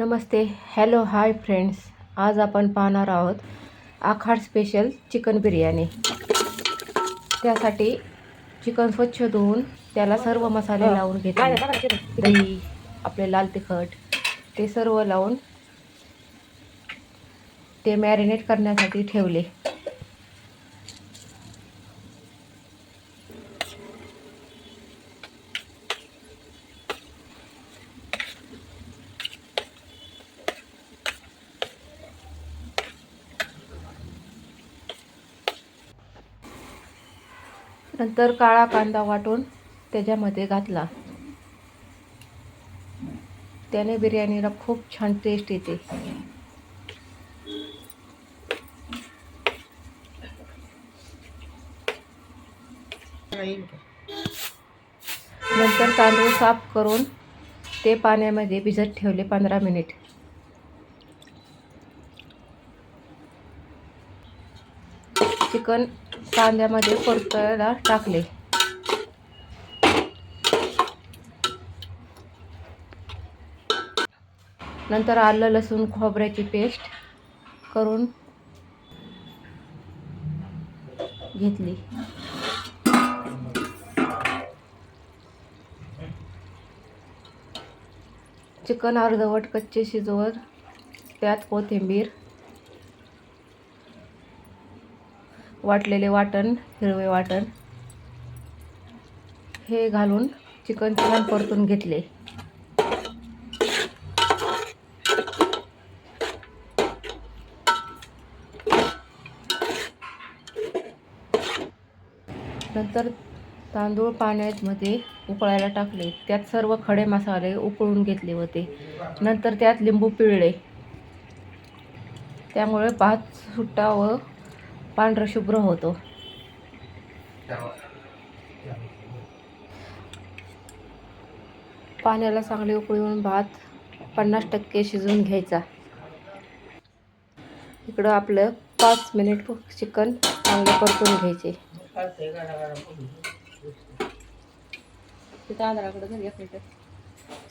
नमस्ते. Hello hi friends आज आपण पाहणार आहोत आखाड स्पेशल चिकन बिर्याणी. त्यासाठी चिकन स्वच्छ धुवून त्याला सर्व मसाले लावून घेतले. दही आपले लाल तिखट ते सर्व लावून ते मॅरिनेट करण्यासाठी ठेवले. नंतर काळा कांदा वाटून त्याच्यामध्ये घातला. त्याने बिर्याणीला खूप छान टेस्ट येते. नंतर तांदूळ साफ करून ते पाण्यामध्ये भिजत ठेवले पंधरा मिनिट. चिकन कांद्यामध्ये परतायला टाकले. नंतर आलं लसूण खोबऱ्याची पेस्ट करून घेतली. चिकन अर्धवट कच्चे शिजवत त्यात कोथिंबीर वाटलेले वाटण हिरवे वाटण. हे घालून चिकन छान परतून घेतले. नंतर तांदूळ पाण्यामध्ये उकळायला टाकले. त्यात सर्व खडे मसाले उकळून घेतले होते. नंतर त्यात लिंबू पिळले. त्यामुळे भात सुट्टा व पांढरा शुभ्र होतो. पाण्याला चांगले उकळून भात पन्नास टक्के शिजवून घ्यायचा. इकडं आपलं पाच मिनिट चिकन चांगले परतून घ्यायचे.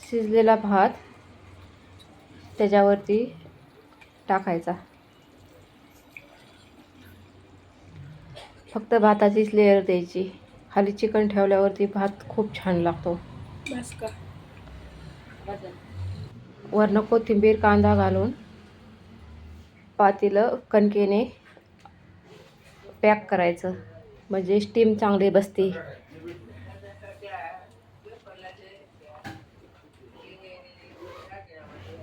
शिजलेला भात त्याच्यावरती टाकायचा. फक्त भाताचीच लेअर द्यायची. खाली चिकन ठेवल्यावरती भात खूप छान लागतो. वरनं कोथिंबीर कांदा घालून पातीलं कणकेने पॅक करायचं. म्हणजे स्टीम चांगली बसते.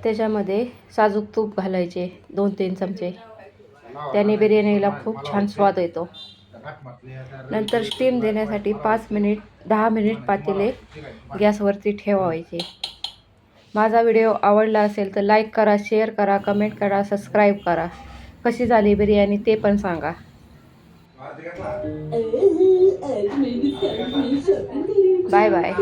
त्याच्यामध्ये साजूक तूप घालायचे दोन तीन चमचे. त्याने बिर्याणीला खूप छान स्वाद येतो. नंतर स्टीम देण्यासाठी पाच मिनिट दहा मिनिट पातेले गॅसवरती ठेवायचे. माझा व्हिडिओ आवडला असेल तर लाईक करा शेअर करा कमेंट करा सबस्क्राईब करा. कशी झाली बिर्याणी ते पण सांगा. Bye bye